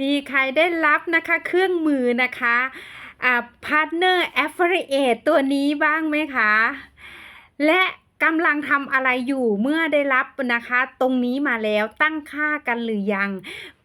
มีใครได้รับนะคะเครื่องมือนะคะอ่า Partner Affiliate ตัวนี้บ้างไหมคะ และกำลังทำอะไรอยู่เมื่อได้รับนะคะ ตรงนี้มาแล้วตั้งค่ากันหรือยัง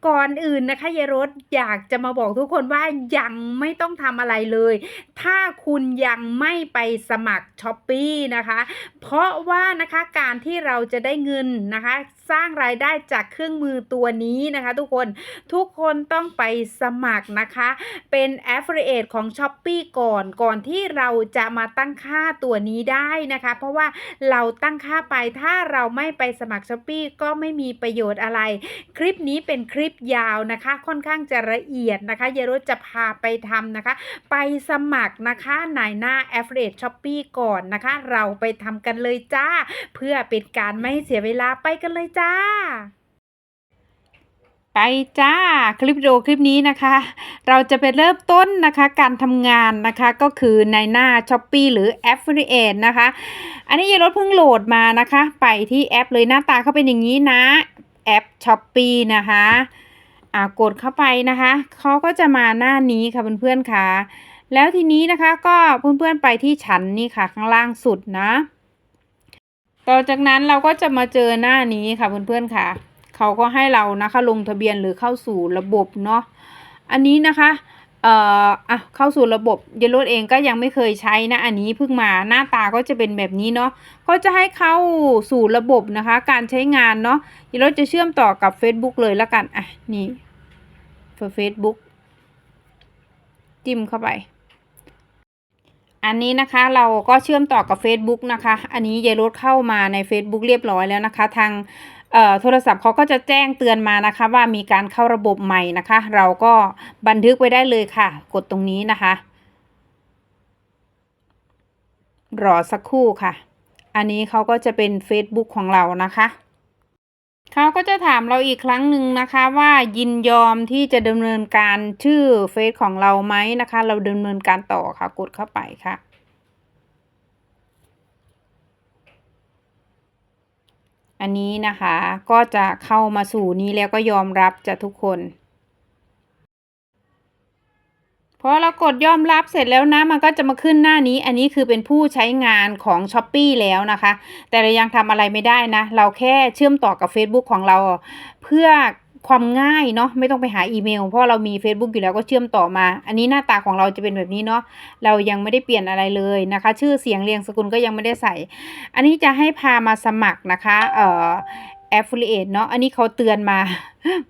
ก่อนอื่นนะคะยายรถอยากจะมาบอกทุกคนว่ายังไม่ต้องทำอะไรเลย ถ้าคุณยังไม่ไปสมัครช้อปปีนะคะ เพราะว่านะคะการที่เราจะได้เงินนะคะ สร้างรายได้จากเครื่องมือตัวนี้นะคะ ทุกคนทุกคนต้องไปสมัครนะคะ เป็น Affiliate ของ s h อ p e e ก่อนก่อนที่เราจะมาตั้งค่าตัวนี้ได้นะคะ เพราะว่าเราตั้งค่าไปถ้าเราไม่ไปสมัคร s h อ p e e ก็ไม่มีประโยชน์อะไร คลิปนี้เป็นคลิปยาวนะคะ ค่อนข้างจะละเอียดนะคะเยรุจะพาไปทำนะคะ ไปสมัครนะคะนายหน้า Affiliate s h o p e e ก่อนนะคะ เราไปทำกันเลยจ้า เพื่อเป็นการไม่เสียเวลาไปกันเลยจ้าไปจ้าคลิปวิดีโอคลิปนี้นะคะ เราจะไปเริ่มต้นนะคะการทำงานนะคะก็คือในหน้า s h o p e e หรือ Affiliate นะคะ อันนี้ยายรถเพิ่งโหลดมานะคะ ไปที่แอปเลยหน้าตาเขาเป็นอย่างนี้นะ แอป s h อ p e e นะคะอ่ากดเข้าไปนะคะเขาก็จะมาหน้านี้ค่ะเพื่อนๆค่ะ แล้วทีนี้นะคะก็เพื่อนๆไปที่ชั้นนี่ค่ะข้างล่างสุดนะต่อจากนั้นเราก็จะมาเจอหน้านี้ค่ะเพื่อนๆค่ะเขาก็ให้เรานะคะลงทะเบียนหรือเข้าสู่ระบบเนาะอันนี้นะคะ เอ่ออะเข้าสู่ระบบเยลโลเองก็ยังไม่เคยใช้นะ อันนี้เพิ่งมาหน้าตาก็จะเป็นแบบนี้เนาะก็จะให้เข้าสู่ระบบนะคะ การใช้งานเนาะเยลโลจะเชื่อมต่อกับ Facebook เลยละกันอะนี่เฟซบุ๊กจิ้มเข้าไป อันนี้นะคะเราก็เชื่อมต่อกับ Facebook นะคะ อันนี้เยายรถเข้ามาใน Facebook เรียบร้อยแล้วนะคะ ทาง โทรศัพท์เขาก็จะแจ้งเตือนมานะคะ ว่ามีการเข้าระบบใหม่นะคะ เราก็บันทึกไว้ได้เลยค่ะ กดตรงนี้นะคะ รอสักครู่ค่ะ อันนี้เขาก็จะเป็น Facebook ของเรานะคะเขาก็จะถามเราอีกครั้งหนึ่งนะคะว่ายินยอมที่จะดำเนินการชื่อเฟซของเราไหมนะคะ เราดำเนินการต่อค่ะ กดเข้าไปค่ะ อันนี้นะคะก็จะเข้ามาสู่นี้แล้วก็ยอมรับจะทุกคนพอเรากดยอมรับเสร็จแล้วนะมันก็จะมาขึ้นหน้านี้ อันนี้คือเป็นผู้ใช้งานของ s h อ p e e แล้วนะคะ แต่เรายังทำอะไรไม่ได้นะ เราแค่เชื่อมต่อกับ Facebook ของเรา เพื่อ ความง่ายเนาะไม่ต้องไปหาอีเมล เพราะเรามี Facebook อยู่แล้วก็เชื่อมต่อมา อันนี้หน้าตาของเราจะเป็นแบบนี้เนาะเรายังไม่ได้เปลี่ยนอะไรเลยนะคะ ชื่อเสียงเรียงสกุลก็ยังไม่ได้ใส่ อันนี้จะให้พามาสมัครนะคะเอ่อ affiliate เนาะอันนี้เขาเตือนมา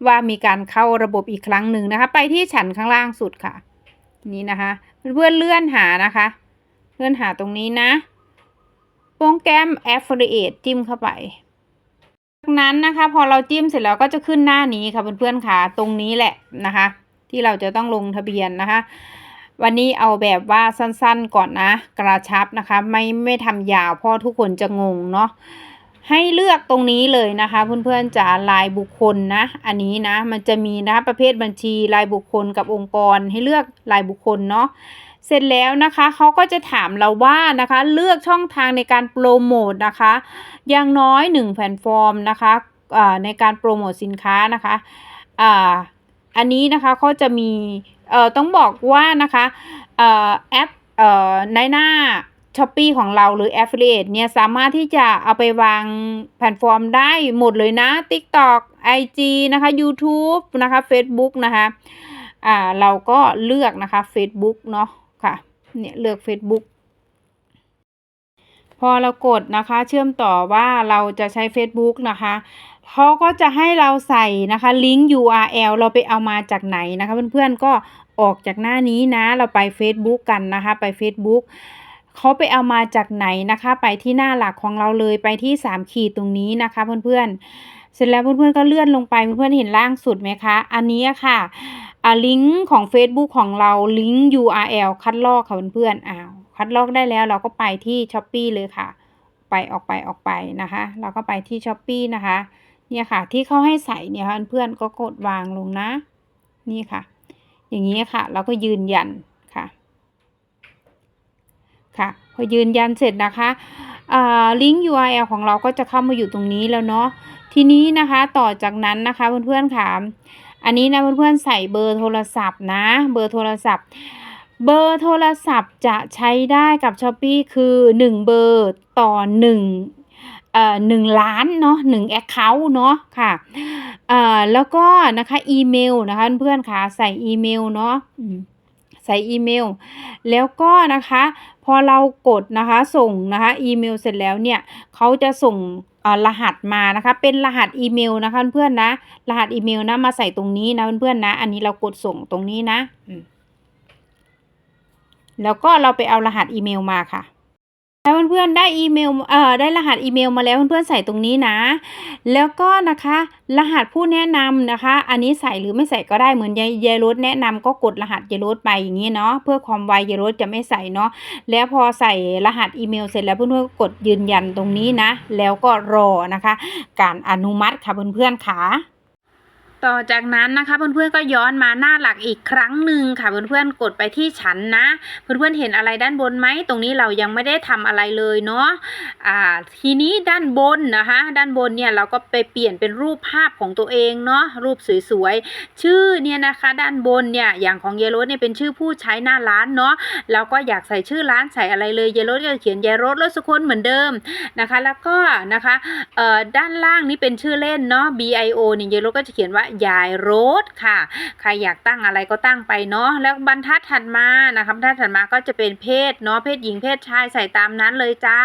ว่ามีการเข้าระบบอีกครั้งหนึ่งนะคะ ไปที่ฉันข้างล่างสุดค่ะ นี่นะคะ เพื่อนเลื่อนหานะคะ เลื่อนหาตรงนี้นะโปรแกรม affiliate จิ้มเข้าไป จากนั้นนะคะพอเราจิ้มเสร็จแล้วก็จะขึ้นหน้านี้ค่ะเพื่อนๆค่ะตรงนี้แหละนะคะ ที่เราจะต้องลงทะเบียนนะคะ วันนี้เอาแบบว่าสั้นๆก่อนนะ กระชับนะคะ ไม่ไม่ทำยาวเพราะทุกคนจะงงเนาะให้เลือกตรงนี้เลยนะคะ เพื่อนๆจะรายบุคคลนะ อันนี้นะมันจะมีนะคะประเภทบัญชีรายบุคคลกับองค์กรให้เลือกรายบุคคลเนาะ เสร็จแล้วนะคะเขาก็จะถามเราว่านะคะ เลือกช่องทางในการโปรโมทนะคะอย่างน้อยหนึ่งแพลตฟอร์มนะคะในการโปรโมทสินค้านะคะอันนี้นะคะเขาจะมีต้องบอกว่านะคะอ่อแอปอในหน้า s h อ p e e ของเราหรือ Affiliate เนี่ยสามารถที่จะเอาไปวางแพลตฟอร์มได้หมดเลยนะ TikTok IG นะคะ YouTube นะคะ Facebook นะคะอ่าเราก็เลือกนะคะ Facebook เนาะ เนี่ยเลือก Facebook พอเรากดนะคะ เชื่อมต่อว่าเราจะใช้ Facebook นะคะเขาก็จะให้เราใส่นะคะลิงก์ URL เราไปเอามาจากไหนนะคะเพื่อนๆก็ออกจากหน้านี้นะ เราไป Facebook กันนะคะ ไป Facebook เขาไปเอามาจากไหนนะคะ ไปที่หน้าหลักของเราเลยไปที่ 3 ขีดตรงนี้นะคะเพื่อนๆเสร็จแล้วเพื่อนๆก็เลื่อนลงไปเพื่อนๆเห็นล่างสุดไหมคะ อันนี้ค่ะ อ่าลิงก์ของ Facebook ของเราลิงก์ URL คัดลอกค่ะเพื่อนๆอ้าวคัดลอกได้แล้วเราก็ไปที่ s h อ p e e เลยค่ะ ไปออกไปออกไปนะคะ เราก็ไปที่ s h อ p e e นะคะ เนี่ยค่ะที่เขาให้ใส่เนี่ยเพื่อนๆก็กดวางลงนะ นี่ค่ะ อย่างนี้ค่ะ เราก็ยืนยันค่ะ ค่ะ พอยืนยันเสร็จนะคะลิงก์ URL ของเราก็จะเข้ามาอยู่ตรงนี้แล้วเนาะทีนี้นะคะต่อจากนั้นนะคะเพื่อนๆค่ะ อันนี้นะเพื่อนๆใส่เบอร์โทรศัพท์นะ เบอร์โทรศัพท์ เบอร์โทรศัพท์จะใช้ได้กับช้อป e e คือ 1 เบอร์ต่อ1เอ่อหนึ่งล้านเนาะหนึ่งแอคเคาท์เนาะค่ะเอ่อแล้วก็นะคะอีเมลนะคะเพื่อนๆค่ะใส่อีเมลเนาะ ใส่อีเมล แล้วก็นะคะพอเรากดนะคะส่งนะคะอีเมลเสร็จแล้วเนี่ยเขาจะส่งรหัสมานะคะเป็นรหัสอีเมลนะคะเพื่อนๆนะ รหัสอีเมลนะมาใส่ตรงนี้นะเพื่อนๆนะ อันนี้เรากดส่งตรงนี้นะแล้วก็เราไปเอารหัสอีเมลมาค่ะ แล้วเพื่อนๆได้อีเมลเอ่อได้รหัสอีเมลมาแล้วเพื่อนๆใส่ตรงนี้นะ แล้วก็นะคะ รหัสผู้แนะนำนะคะ อันนี้ใส่หรือไม่ใส่ก็ได้เหมือนยายยายรถแนะนำก็กดรหัสยายรถไปอย่างนี้เนาะเพื่อความไวยายรถจะไม่ใส่เนาะแล้วพอใส่รหัสอีเมลเสร็จแล้วเพื่อนๆก็กดยืนยันตรงนี้นะ แล้วก็รอนะคะ การอนุมัติค่ะเพื่อนๆค่ะ ต่อจากนั้นนะคะเพื่อนๆก็ย้อนมาหน้าหลักอีกครั้งหนึ่งค่ะเพื่อนๆกดไปที่ฉันนะ เพื่อนๆเห็นอะไรด้านบนไหมตรงนี้เรายังไม่ได้ทำอะไรเลยเนาะอ่าทีนี้ด้านบนนะคะด้านบนเนี่ยเราก็ไปเปลี่ยนเป็นรูปภาพของตัวเองเนาะรูปสวยๆชื่อเนี่ยนะคะด้านบนเนี่ยอย่างของเยโรสเนี่ยเป็นชื่อผู้ใช้หน้าร้านเนาะเราก็อยากใส่ชื่อร้านใส่อะไรเลยเยโรสก็เขียนเยโรสรสสุคนเหมือนเดิมนะคะ แล้วก็นะคะเอ่อด้านล่างนี่เป็นชื่อเล่นเนาะ B I O เนี่ยเยโรสก็จะเขียนว่ายายโรสค่ะ ใครอยากตั้งอะไรก็ตั้งไปเนาะแล้วบรรทัดถัดมานะคะบรรทัดถัดมาก็จะเป็นเพศเนาะเพศหญิงเพศชายใส่ตามนั้นเลยจ้า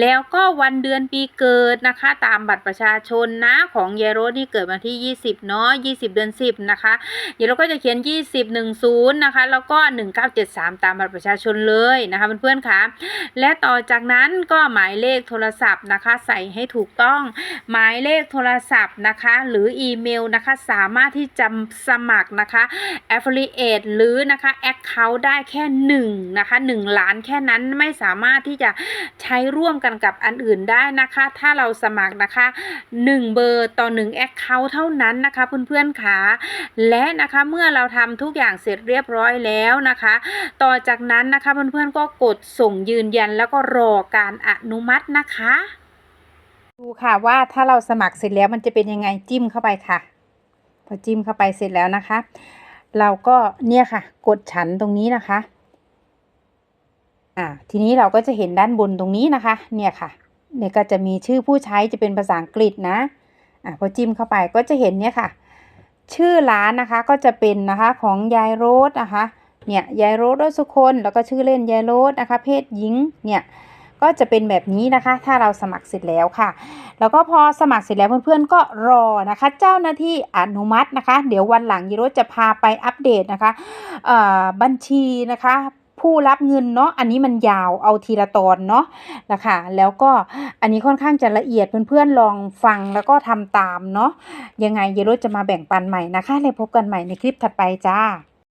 แล้วก็วันเดือนปีเกิดนะคะ ตามบัตรประชาชนนะของเยโรสนี่เกิดวันที่ 20เนาะ20 เดือน 10 นะคะเยโรสก็จะเขียน 20 10 นะคะ แล้วก็ 1973 ตามบัตรประชาชนเลยนะคะเพื่อนๆค่ะและต่อจากนั้นก็หมายเลขโทรศัพท์นะคะ ใส่ให้ถูกต้องหมายเลขโทรศัพท์นะคะ หรืออีเมลนะคะสามารถที่จะสมัครนะคะ affiliate หรือนะคะ account ได้แค่1นะคะ1ล้านแค่นั้นไม่สามารถที่จะใช้ร่วมกันกับอันอื่นได้นะคะ ถ้าเราสมัครนะคะ 1 เบอร์ต่อ1 account เท่านั้นนะคะเพื่อนๆค่ะและนะคะเมื่อเราทำทุกอย่างเสร็จเรียบร้อยแล้วนะคะ ต่อจากนั้นนะคะเพื่อนๆก็กดส่งยืนยันแล้วก็รอการอนุมัตินะคะ ดูค่ะว่าถ้าเราสมัครเสร็จแล้วมันจะเป็นยังไงจิ้มเข้าไปค่ะ พอจิ้มเข้าไปเสร็จแล้วนะคะ เราก็เนี่ยค่ะ กดฉันตรงนี้นะคะ อ่า ทีนี้เราก็จะเห็นด้านบนตรงนี้นะคะ เนี่ยค่ะ เนี่ยก็จะมีชื่อผู้ใช้จะเป็นภาษาอังกฤษนะ อ่าพอจิ้มเข้าไปก็จะเห็นเนี่ยค่ะ ชื่อร้านนะคะก็จะเป็นนะคะของยายโรสนะคะ เนี่ยยายโรสรสสุคนแล้วก็ชื่อเล่นยายโรสนะคะ เพศหญิง เนี่ย ก็จะเป็นแบบนี้นะคะ ถ้าเราสมัครเสร็จแล้วค่ะ แล้วก็พอสมัครเสร็จแล้วเพื่อนๆก็รอนะคะ เจ้าหน้าที่อนุมัตินะคะ เดี๋ยววันหลังยีโรจะพาไปอัปเดตนะคะเอ่อบัญชีนะคะผู้รับเงินเนาะ อันนี้มันยาวเอาทีละตอนเนาะนะคะ แล้วก็อันนี้ค่อนข้างจะละเอียดเพื่อนๆลองฟังแล้วก็ทำตามเนาะ ยังไงเยโรจะมาแบ่งปันใหม่นะคะ แล้วพบกันใหม่ในคลิปถัดไปจ้า